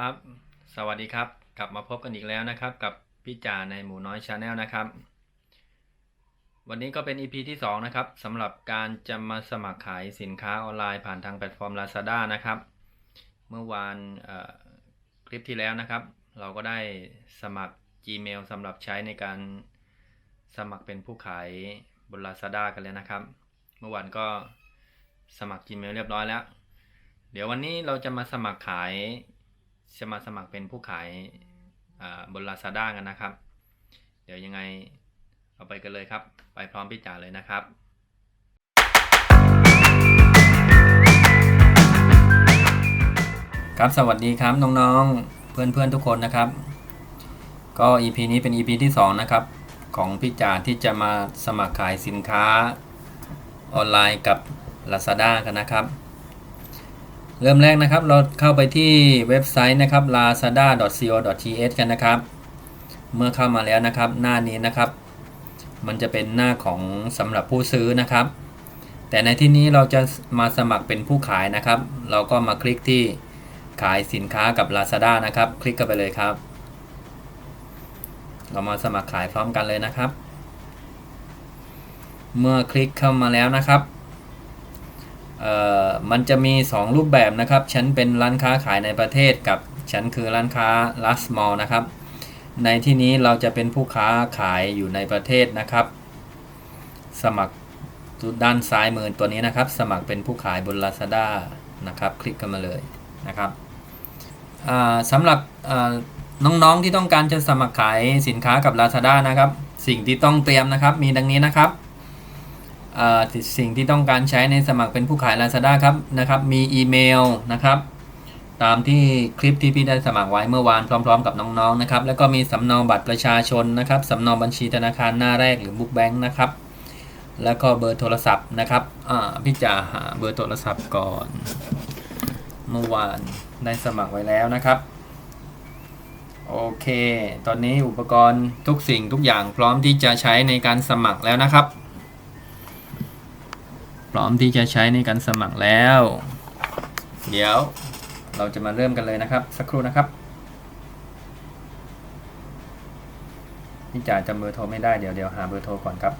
ครับ สวัสดีครับ กลับมาพบกันอีกแล้วนะครับ กับพี่จ่าในหมูน้อยชาแนลนะครับ วันนี้ก็เป็น EP ที่ 2 นะครับสำหรับการจะมาสมัครขายสินค้าออนไลน์ผ่านทางแพลตฟอร์ม Lazada นะครับ เมื่อวานคลิปที่แล้วนะครับ เราก็ได้สมัคร Gmail สำหรับใช้ในการสมัครเป็นผู้ขายบน Lazada กันแล้วนะครับ เมื่อวานก็สมัคร Gmail เรียบร้อยแล้ว เดี๋ยววันนี้เราจะมาสมัครขาย จะมาสมัครเป็นผู้ขายบน Lazada กันนะครับ เดี๋ยวยังไงเอาไปกันเลยครับ ไปพร้อมพี่จ่าเลยนะครับครับสวัสดีครับน้องๆเพื่อนๆทุกคนนะครับ ก็ EP นี้เป็น EP ที่ 2 นะครับ ของพี่จ่าที่จะมาสมัครขายสินค้าออนไลน์กับ Lazada กันนะครับ เริ่มแรกนะครับ เราเข้าไปที่เว็บไซต์นะครับ lazada.co.th กันนะครับ เมื่อเข้ามาแล้วนะครับ หน้านี้นะครับ มันจะเป็นหน้าของสำหรับผู้ซื้อนะครับ แต่ในที่นี้เราจะมาสมัครเป็นผู้ขายนะครับ เราก็มาคลิกที่ขายสินค้ากับ Lazada นะครับ คลิกกันไปเลยครับ เรามาสมัครขายพร้อมกันเลยนะครับ เมื่อคลิกเข้ามาแล้วนะครับ มันจะมี 2 รูปแบบนะครับฉันเป็นร้านค้าขายในประเทศกับฉันคือร้านค้า last mall นะครับ ในที่นี้เราจะเป็นผู้ค้าขายอยู่ในประเทศนะครับ สมัครด้านซ้ายมือตัวนี้นะครับ สมัครเป็นผู้ขายบน Lazada นะครับ คลิกกันมาเลยนะครับสำหรับน้องๆที่ต้องการจะสมัครขายสินค้ากับ Lazada นะครับ สิ่งที่ต้องเตรียมนะครับ มีดังนี้นะครับ สิ่งที่ต้องการใช้ในสมัครเป็นผู้ขาย Lazada ครับนะครับ มีอีเมลนะครับ ตามที่คลิปที่พี่ได้สมัครไว้เมื่อวานพร้อมๆ กับน้องๆนะครับ แล้วก็มีสำเนาบัตรประชาชนนะครับสำเนาบัญชีธนาคารหน้าแรกหรือบุ๊กแบงค์นะครับ แล้วก็เบอร์โทรศัพท์นะครับพี่จะหาเบอร์โทรศัพท์ก่อน เมื่อวานได้สมัครไว้แล้วนะครับโอเค ตอนนี้อุปกรณ์ทุกสิ่งทุกอย่างพร้อมที่จะใช้ในการสมัครแล้วนะครับ พร้อมที่จะใช้ในการสมัครแล้ว เดี๋ยวเราจะมาเริ่มกันเลยนะครับ สักครู่นะครับพี่จ่าจำเบอร์โทรไม่ได้เดี๋ยวเดี๋ยวหาเบอร์โทรก่อนครับ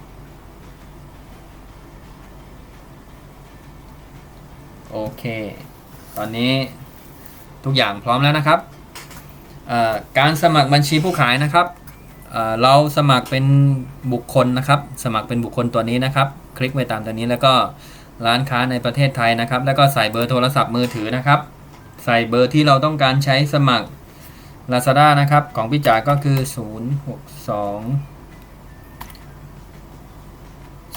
โอเค ตอนนี้ทุกอย่างพร้อมแล้วนะครับ การสมัครบัญชีผู้ขายนะครับเเราสมัครเป็นบุคคลนะครับ สมัครเป็นบุคคลตัวนี้นะครับ คลิกไปตามตัวนี้แล้วก็ร้านค้าในประเทศไทยนะครับ แล้วก็ใส่เบอร์โทรศัพท์มือถือนะครับ ใส่เบอร์ที่เราต้องการใช้สมัคร Lazada นะครับ ของพี่จ๋าก็คือ 0 6 2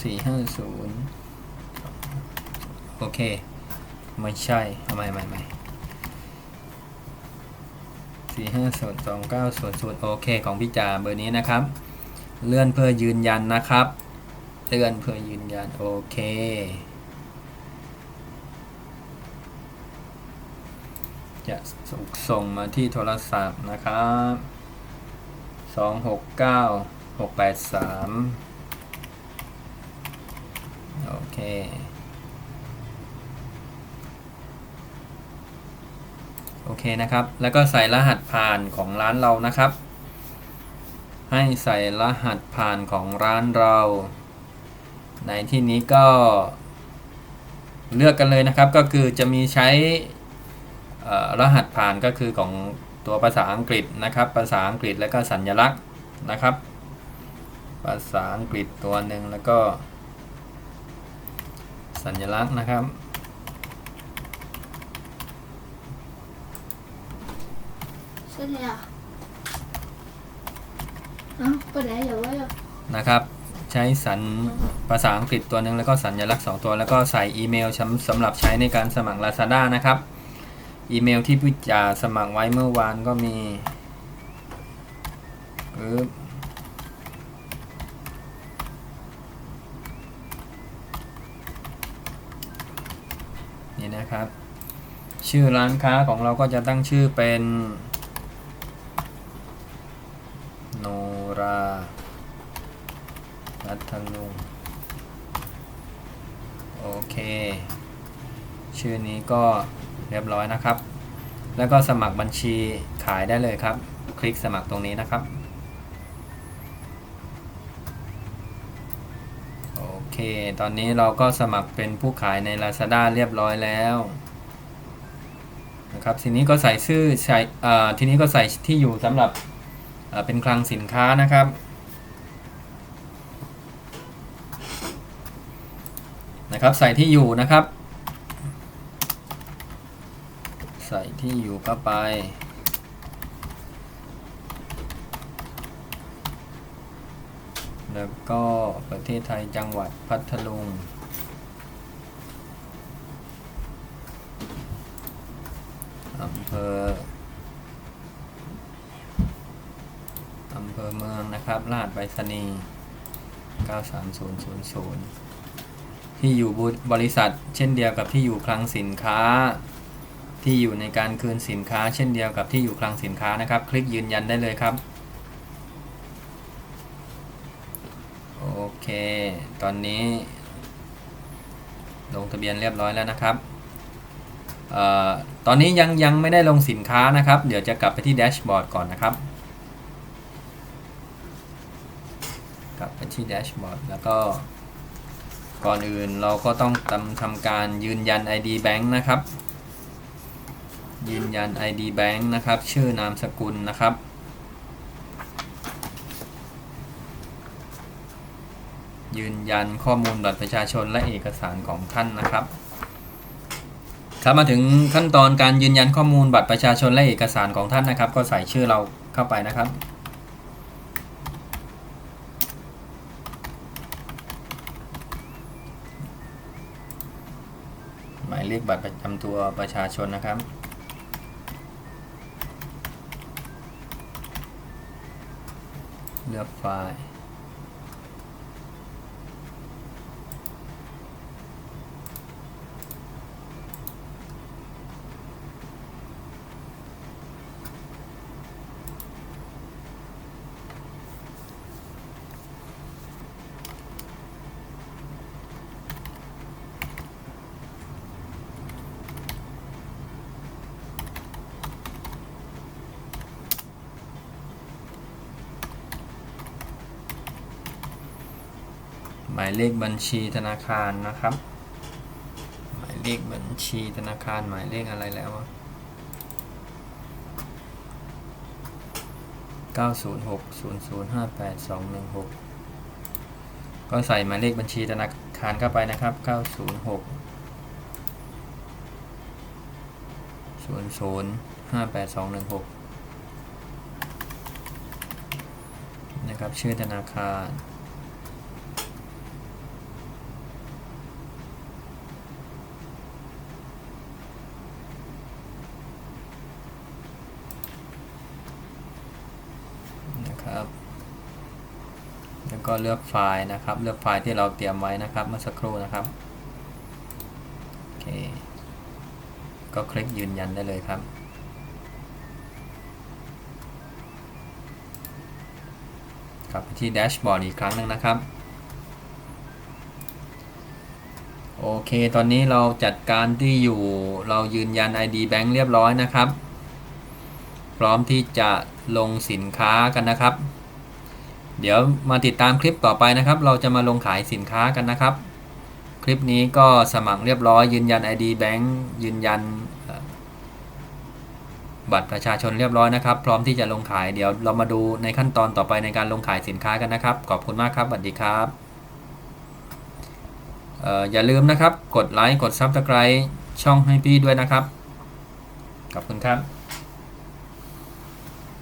4 5 0 โอเค ไม่ใช่เอาใหม่ใหม่ใหม่สี่ห้าศูนย์สองเก้าศูนย์ศูนย์โอเค ของพี่จ๋าเบอร์นี้นะครับ เลื่อนเพื่อยืนยันนะครับ เลื่อนเพื่อยืนยัน โอเค จะส่งส่งมาที่โทรศัพท์นะครับสองหกเก้าหกแปดสามโอเคโอเคนะครับ แล้วก็ใส่รหัสผ่านของร้านเรานะครับ ให้ใส่รหัสผ่านของร้านเรา ในที่นี้ก็เลือกกันเลยนะครับก็คือจะมีใช้เอ่อรหัสผ่านก็คือของตัวภาษาอังกฤษนะครับ ภาษาอังกฤษแล้วก็สัญลักษณ์นะครับ ภาษาอังกฤษตัวหนึ่งแล้วก็ สัญลักษณ์นะครับ ใช่เลยอะเอ้าก็ได้อย่าว่านะครับใช้สัญภาษาอังกฤษตัวหนึ่งแล้วก็สัญลักษณ์ 2 ตัว แล้วก็ใส่อีเมลสำหรับใช้ในการสมัคร Lazada นะครับ อีเมลที่พี่จ่าสมัครไว้เมื่อวานก็มีปึ๊บนี่นะครับ ชื่อร้านค้าของเราก็จะตั้งชื่อเป็น รัตลุง โอเค ชื่อนี้ก็เรียบร้อยนะครับ แล้วก็สมัครบัญชีขายได้เลยครับ คลิกสมัครตรงนี้นะครับ โอเค ตอนนี้เราก็สมัครเป็นผู้ขายใน Lazada เรียบร้อยแล้วนะครับ ทีนี้ก็ใส่ชื่อใส่ทีนี้ก็ใส่ที่อยู่สำหรับเป็นคลังสินค้านะครับ นะ ครับใส่ที่อยู่นะครับ ใส่ที่อยู่เข้าไป แล้วก็ประเทศไทยจังหวัดพัทลุงอำเภออำเภอเมืองนะครับลาดไปรษณีย์93000 ที่อยู่บบริษัท เช่นเดียวกับที่อยู่คลังสินค้า ที่อยู่ในการคืนสินค้า เช่นเดียวกับที่อยู่คลังสินค้านะครับ คลิกยืนยันได้เลยครับโอเค ตอนนี้ ลงทะเบียนเรียบร้อยแล้วนะครับเออตอนนี้ยังยังไม่ได้ลงสินค้านะครับ เดี๋ยวจะกลับไปที่แดชบอร์ดก่อนนะครับ กลับไปที่แดชบอร์ดแล้วก็ ก่อนอื่นเราก็ต้องทำทำการยืนยัน ID Bank นะครับ ยืนยัน ID Bank นะครับ ชื่อนามสกุลนะครับ ยืนยันข้อมูลบัตรประชาชนและเอกสารของท่านนะครับครับมาถึงขั้นตอนการยืนยันข้อมูลบัตรประชาชนและเอกสารของท่านนะครับ ก็ใส่ชื่อเราเข้าไปนะครับ เลขบัตรประจำตัวประชาชนนะครับ เลือกไฟล์ หมายเลขบัญชีธนาคารนะครับ หมายเลขบัญชีธนาคารหมายเลขอะไรแล้วอะ906-0058-216ก็ใส่หมายเลขบัญชีธนาคารเข้าไปนะครับ 906 0058-216 นะครับ ชื่อธนาคาร นะครับ แล้ว ก็เลือกไฟล์นะครับ เลือกไฟล์ที่เราเตรียมไว้นะครับเมื่อสักครู่นะครับโอเคก็คลิกยืนยันได้เลยครับ กลับไปที่แดชบอร์ดอีกครั้งหนึ่งนะครับโอเค ตอนนี้เราจัดการที่อยู่เรายืนยัน ID Bank เรียบร้อยนะครับ พร้อมที่จะลงสินค้ากันนะครับ เดี๋ยวมาติดตามคลิปต่อไปนะครับ เราจะมาลงขายสินค้ากันนะครับ คลิปนี้ก็สมัครเรียบร้อย ยืนยัน ID Bank ยืนยันบัตรประชาชนเรียบร้อยนะครับ พร้อมที่จะลงขายเดี๋ยวเรามาดูในขั้นตอนต่อไปในการลงขายสินค้ากันนะครับ ขอบคุณมากครับสวัสดีครับเอ่ออย่าลืมนะครับ กดไลค์กด Subscribe ช่องให้พี่ด้วยนะครับ ขอบคุณครับ